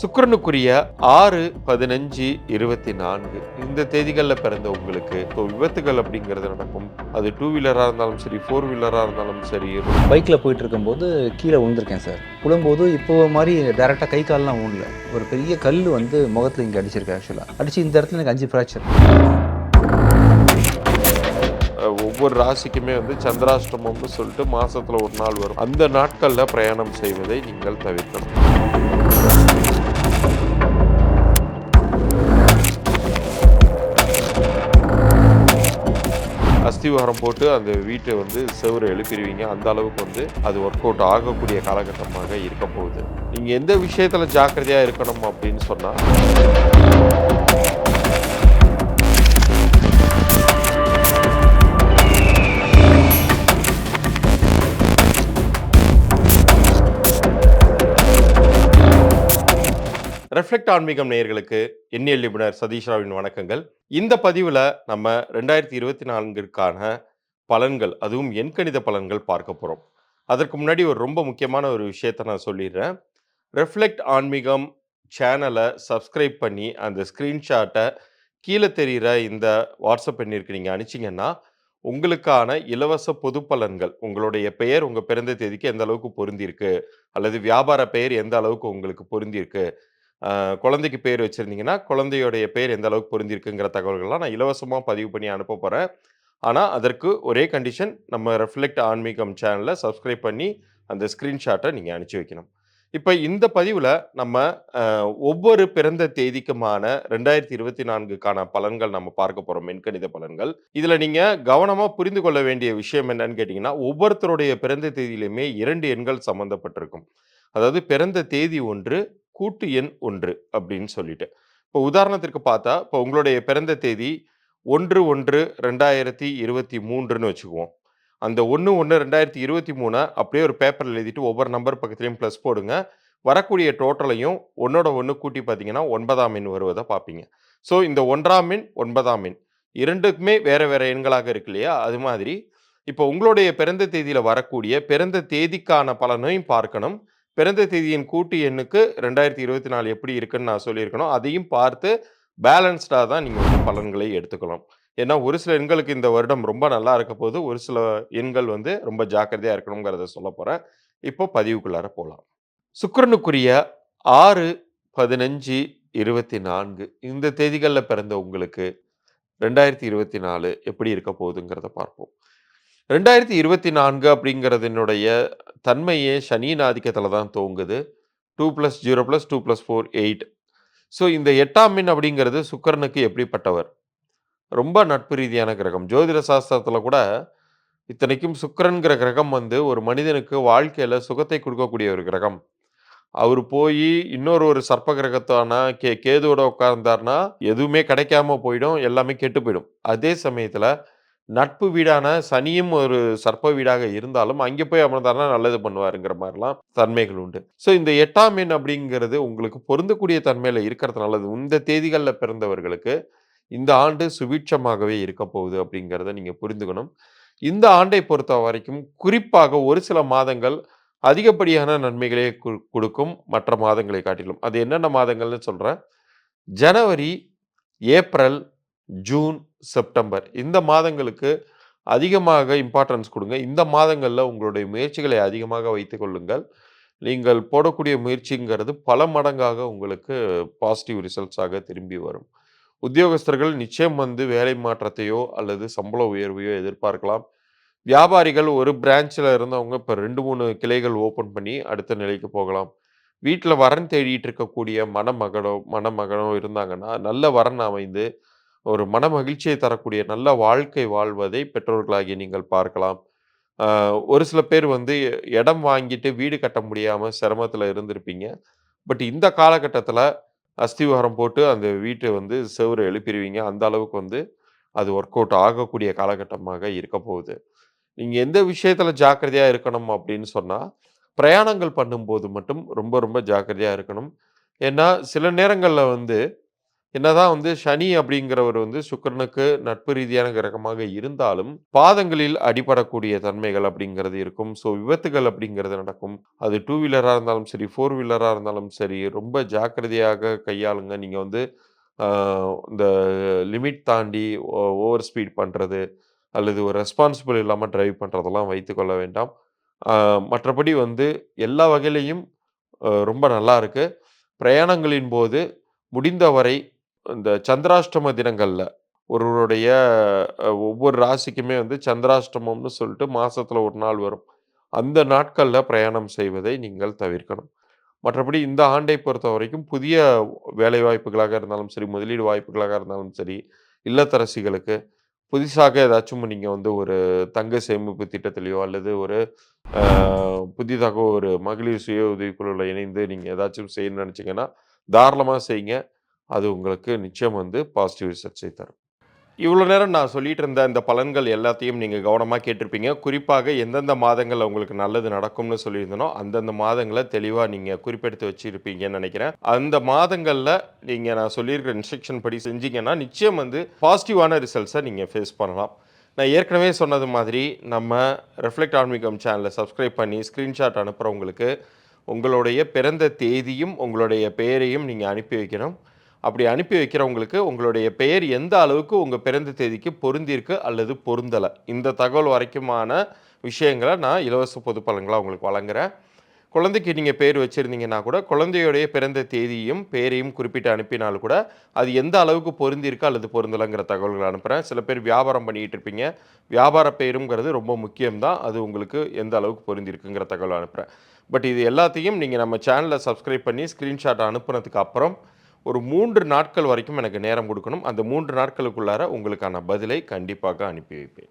சுக்கிரனுக்குரிய ஆறு பதினஞ்சு இருபத்தி நான்கு இந்த தேதிகளில் பிறந்த உங்களுக்கு இப்போ விபத்துகள் அப்படிங்கிறது நடக்கும். அது டூ வீலராக இருந்தாலும் சரி ஃபோர் வீலராக இருந்தாலும் சரி. பைக்கில் போயிட்டு இருக்கும்போது கீழே விழுந்திருக்கேன் சார். விழும்போது இப்போ மாதிரி டேரெக்டாக கை கால்லாம் ஊனல ஒரு பெரிய கல் வந்து முகத்தில் இங்கே அடிச்சிருக்கேன் ஆக்சுவலாக அடிச்சு இந்த இடத்துல எனக்கு அஞ்சு ஃப்ராக்சர் ஒவ்வொரு ராசிக்குமே வந்து சந்திராஷ்டமம்னு சொல்லிட்டு மாசத்துல ஒரு நாள் வரும். அந்த நாட்களில் பிரயாணம் செய்வதை நீங்கள் தவிர்க்கணும். அஸ்திவாரம் போட்டு அந்த வீட்டை வந்து செவுரு எழுப்பிடுவீங்க. அந்த அளவுக்கு வந்து அது ஒர்க் அவுட் ஆகக்கூடிய காலகட்டமாக இருக்க போகுது. நீங்கள் எந்த விஷயத்தில் ஜாக்கிரதையாக இருக்கணும் அப்படின்னு சொன்னால் ரெஃப்ளெக்ட் ஆன்மீகம் நேயர்களுக்கு எண்ணியல் நிபுணர் சதீஷ் ராவின் வணக்கங்கள். இந்த பதிவில் நம்ம ரெண்டாயிரத்தி இருபத்தி நான்கிற்கான பலன்கள் அதுவும் எண்கணித பலன்கள் பார்க்க போகிறோம் அதற்கு முன்னாடி ஒரு ரொம்ப முக்கியமான ஒரு விஷயத்த நான் சொல்லிடுறேன். ரெஃப்ளெக்ட் ஆன்மீகம் சேனலை சப்ஸ்கிரைப் பண்ணி அந்த ஸ்க்ரீன்ஷாட்டை கீழே தெரிகிற இந்த வாட்ஸ்அப் எண்ணிற்கு நீங்கள் அனுப்பிச்சிங்கன்னா உங்களுக்கான இலவச பொது பலன்கள் உங்களுடைய பெயர் உங்கள் பிறந்த தேதிக்கு எந்த அளவுக்கு பொருந்திருக்கு அல்லது வியாபார பெயர் எந்த அளவுக்கு உங்களுக்கு பொருந்திருக்கு குழந்தைக்கு பேர் வச்சுருந்தீங்கன்னா குழந்தையோடைய பேர் எந்த அளவுக்கு பொருந்திருக்குங்கிற தகவல்கள்லாம் நான் இலவசமாக பதிவு பண்ணி அனுப்ப போகிறேன் ஆனால் அதற்கு ஒரே கண்டிஷன் நம்ம ரெஃப்ளெக்ட் ஆன்மீகம் சேனலில் சப்ஸ்கிரைப் பண்ணி அந்த ஸ்க்ரீன்ஷாட்டை நீங்கள் அனுப்பிச்சி வைக்கணும். இப்போ இந்த பதிவில் நம்ம ஒவ்வொரு பிறந்த தேதிக்குமான ரெண்டாயிரத்தி இருபத்தி நான்குக்கான பலன்கள் நம்ம பார்க்க போகிறோம் மென்கணித பலன்கள். இதில் நீங்கள் கவனமாக புரிந்து கொள்ள வேண்டிய விஷயம் என்னன்னு கேட்டிங்கன்னா ஒவ்வொருத்தருடைய பிறந்த தேதியிலுமே இரண்டு எண்கள் சம்மந்தப்பட்டிருக்கும் அதாவது பிறந்த தேதி ஒன்று கூட்டு எண் ஒன்று அப்படின்னு சொல்லிட்டு. இப்போ உதாரணத்திற்கு பார்த்தா இப்போ உங்களுடைய பிறந்த தேதி ஒன்று ஒன்று ரெண்டாயிரத்தி இருபத்தி மூன்றுன்னு வச்சுக்குவோம். அந்த ஒன்று ஒன்று ரெண்டாயிரத்தி இருபத்தி மூணை அப்படியே ஒரு பேப்பரில் எழுதிட்டு ஒவ்வொரு நம்பர் பக்கத்துலையும் ப்ளஸ் போடுங்க. வரக்கூடிய டோட்டலையும் ஒன்றோட ஒன்று கூட்டி பார்த்தீங்கன்னா ஒன்பதாம் எண் வருவதை பார்ப்பீங்க. ஸோ இந்த ஒன்றாம் எண் ஒன்பதாம் எண். இரண்டுக்குமே வேறு வேறு எண்களாக இருக்கு இல்லையா? அது மாதிரி. இப்போ உங்களுடைய பிறந்த தேதியில் வரக்கூடிய பிறந்த தேதிக்கான பலனையும் பார்க்கணும். பிறந்த தேதியின் கூட்டு எண்ணுக்கு ரெண்டாயிரத்தி இருபத்தி நாலு எப்படி இருக்குன்னு நான் சொல்லியிருக்கணும். அதையும் பார்த்து பேலன்ஸ்டாக தான் நீங்கள் வந்து பலன்களை எடுத்துக்கணும் ஏன்னா ஒரு சில எண்களுக்கு இந்த வருடம் ரொம்ப நல்லா இருக்க போது ஒரு சில எண்கள் வந்து ரொம்ப ஜாக்கிரதையாக இருக்கணுங்கிறத சொல்ல போகிறேன் இப்போ பதிவுக்குள்ளார போகலாம் சுக்கரனுக்குரிய ஆறு பதினஞ்சு இருபத்தி நான்கு இந்த தேதிகளில் பிறந்த உங்களுக்கு ரெண்டாயிரத்தி இருபத்தி நாலு எப்படி இருக்க போகுதுங்கிறத பார்ப்போம். ரெண்டாயிரத்தி இருபத்தி நான்கு அப்படிங்கிறதுனுடைய தன்மையே சனியின் ஆதிக்கத்தில் தான் துவங்குது two plus zero plus two plus four eight. So இந்த எட்டாம் எண் அப்படிங்கிறது சுக்கிரனுக்கு எப்படிப்பட்டவர்? ரொம்ப நட்பு ரீதியான கிரகம். ஜோதிட சாஸ்திரத்தில் கூட இத்தனைக்கும் சுக்கிரன்கிற கிரகம் வந்து ஒரு மனிதனுக்கு வாழ்க்கையில் சுகத்தை கொடுக்கக்கூடிய ஒரு கிரகம். அவர் போய் இன்னொரு ஒரு சர்ப்ப கிரகத்தான கே கேதுவோட உட்கார்ந்தார்னா எதுவுமே கிடைக்காம போயிடும் எல்லாமே கெட்டு போயிடும். அதே சமயத்தில் நட்பு வீடான சனியும் ஒரு சர்ப்ப வீடாக இருந்தாலும் அங்கே போய் அமர்ந்தார்னா நல்லது பண்ணுவாருங்கிற மாதிரிலாம் தன்மைகள் உண்டு. ஸோ இந்த எட்டாம் எண் அப்படிங்கிறது உங்களுக்கு பொருந்தக்கூடிய தன்மையில் இருக்கிறது நல்லது. இந்த தேதிகளில் பிறந்தவர்களுக்கு இந்த ஆண்டு சுபீட்சமாகவே இருக்க போகுது அப்படிங்கிறத நீங்கள் புரிந்துக்கணும். இந்த ஆண்டை பொறுத்த வரைக்கும் குறிப்பாக ஒரு சில மாதங்கள் அதிகப்படியான நன்மைகளை கொடுக்கும் மற்ற மாதங்களை காட்டிலும். அது என்னென்ன மாதங்கள்னு சொல்கிறேன் ஜனவரி ஏப்ரல் ஜூன் செப்டம்பர். இந்த மாதங்களுக்கு அதிகமாக இம்பார்ட்டன்ஸ் கொடுங்க. இந்த மாதங்களில் உங்களுடைய முயற்சிகளை அதிகமாக வைத்துக்கொள்ளுங்கள் நீங்கள் போடக்கூடிய முயற்சிங்கிறது பல மடங்காக உங்களுக்கு பாசிட்டிவ் ரிசல்ட்ஸாக திரும்பி வரும். உத்தியோகஸ்தர்கள் நிச்சயம் வந்து வேலை மாற்றத்தையோ அல்லது சம்பள உயர்வையோ எதிர்பார்க்கலாம். வியாபாரிகள் ஒரு பிரான்ச்சில் இருந்தவங்க இப்போ ரெண்டு மூணு கிளைகள் ஓப்பன் பண்ணி அடுத்த நிலைக்கு போகலாம். வீட்டில் வரன் தேடிட்டு இருக்கக்கூடிய மணமகனோ மணமகனோ இருந்தாங்கன்னா நல்ல வரன் அமைந்து ஒரு மன மகிழ்ச்சியை தரக்கூடிய நல்ல வாழ்க்கை வாழ்வதை பெற்றோர்களாகிய நீங்கள் பார்க்கலாம். ஒரு சில பேர் வந்து இடம் வாங்கிட்டு வீடு கட்ட முடியாமல் சிரமத்தில் இருந்திருப்பீங்க. பட் இந்த காலகட்டத்தில் அஸ்திவாரம் போட்டு அந்த வீட்டை வந்து செவ்வறு எழுப்பிடுவீங்க அந்த அளவுக்கு வந்து அது ஒர்க் அவுட் ஆகக்கூடிய காலகட்டமாக இருக்க போகுது. நீங்கள் எந்த விஷயத்தில் ஜாக்கிரதையாக இருக்கணும் அப்படின்னு சொன்னால் பிரயாணங்கள் பண்ணும்போது மட்டும் ரொம்ப ரொம்ப ஜாக்கிரதையாக இருக்கணும். ஏன்னா சில நேரங்களில் வந்து என்னதான் வந்து சனி அப்படிங்கிறவர் வந்து சுக்கரனுக்கு நட்பு ரீதியான கிரகமாக இருந்தாலும், பாதங்களில் அடிபடக்கூடிய தன்மைகள் அப்படிங்கிறது இருக்கும். ஸோ விபத்துகள் அப்படிங்கிறது நடக்கும். அது டூ வீலராக இருந்தாலும் சரி, ஃபோர் வீலராக இருந்தாலும் சரி, ரொம்ப ஜாக்கிரதையாக கையாளுங்க. நீங்கள் வந்து இந்த லிமிட் தாண்டி ஓ ஓவர் ஸ்பீட் பண்ணுறது அல்லது ஒரு ரெஸ்பான்சிபிள் இல்லாமல் டிரைவ் பண்ணுறதெல்லாம் வைத்துக்கொள்ள வேண்டாம். மற்றபடி வந்து எல்லா வகையிலையும் ரொம்ப நல்லா இருக்குது பிரயாணங்களின் போது முடிந்தவரை இந்த சந்திராஷ்டம தினங்களில் ஒருவருடைய ஒவ்வொரு ராசிக்குமே வந்து சந்திராஷ்டமம்னு சொல்லிட்டு மாதத்தில் ஒரு நாள் வரும். அந்த நாட்களில் பிரயாணம் செய்வதை நீங்கள் தவிர்க்கணும். மற்றபடி இந்த ஆண்டை பொறுத்த வரைக்கும் புதிய வேலைவாய்ப்புகளாக இருந்தாலும் சரி, முதலீடு வாய்ப்புகளாக இருந்தாலும் சரி, இல்லத்தரசிகளுக்கு புதிசாக ஏதாச்சும் நீங்கள் வந்து ஒரு தங்க சேமிப்பு திட்டத்திலையோ அல்லது ஒரு புதிதாக ஒரு மகளிர் சுய உதவிக்குழுவில் இணைந்து நீங்கள் ஏதாச்சும் செய்யணும்னு நினச்சிங்கன்னா தாராளமாக செய்யுங்க. அது உங்களுக்கு நிச்சயம் வந்து பாசிட்டிவ் ரிசல்ட்ஸை தரும். இவ்வளோ நேரம் நான் சொல்லிட்டு இருந்த இந்த பலன்கள் எல்லாத்தையும் நீங்கள் கவனமாக கேட்டிருப்பீங்க. குறிப்பாக எந்தெந்த மாதங்களில் உங்களுக்கு நல்லது நடக்கும்னு சொல்லியிருந்தனோ, அந்தந்த மாதங்களை தெளிவாக நீங்கள் குறிப்பெடுத்து வச்சுருப்பீங்கன்னு நினைக்கிறேன் அந்த மாதங்களில் நீங்கள் நான் சொல்லியிருக்கிற இன்ஸ்ட்ரக்ஷன் படி செஞ்சீங்கன்னா, நிச்சயம் வந்து பாசிட்டிவான ரிசல்ட்ஸை நீங்கள் ஃபேஸ் பண்ணலாம். நான் ஏற்கனவே சொன்னது மாதிரி, நம்ம ரெஃப்ளெக்ட் ஆன்மீகம் சேனலை சப்ஸ்கிரைப் பண்ணி ஸ்க்ரீன்ஷாட் அனுப்புகிறவங்களுக்கு உங்களுடைய பிறந்த தேதியும், உங்களுடைய பெயரையும் நீங்கள் அனுப்பி வைக்கணும். அப்படி அனுப்பி வைக்கிறவங்களுக்கு, உங்களுடைய பெயர் எந்த அளவுக்கு உங்கள் பிறந்த தேதிக்கு பொருந்திருக்கு அல்லது பொருந்தலை இந்த தகவல் வரைக்குமான விஷயங்களை நான் இலவச பொது பலன்களாக உங்களுக்கு வழங்குறேன். குழந்தைக்கு நீங்கள் பேர் வச்சுருந்தீங்கன்னா கூட, குழந்தையுடைய பிறந்த தேதியும், பெயரையும் குறிப்பிட்டு அனுப்பினால் கூட, அது எந்த அளவுக்கு பொருந்திருக்கு அல்லது பொருந்தலைங்கிற தகவல்களை அனுப்புகிறேன் சில பேர் வியாபாரம் பண்ணிக்கிட்டு இருப்பீங்க. வியாபார பெயருங்கிறது ரொம்ப முக்கியம் தான். அது உங்களுக்கு எந்த அளவுக்கு பொருந்திருக்குங்கிற தகவல் அனுப்புகிறேன் பட் இது எல்லாத்தையும் நீங்கள் நம்ம சேனலை சப்ஸ்கிரைப் பண்ணி ஸ்க்ரீன்ஷாட் அனுப்புனதுக்கு அப்புறம், ஒரு மூன்று நாட்கள் வரைக்கும் எனக்கு நேரம் கொடுக்கணும் அந்த மூன்று நாட்களுக்குள்ளார உங்களுக்கான பதிலை கண்டிப்பாக அனுப்பி வைப்பேன்.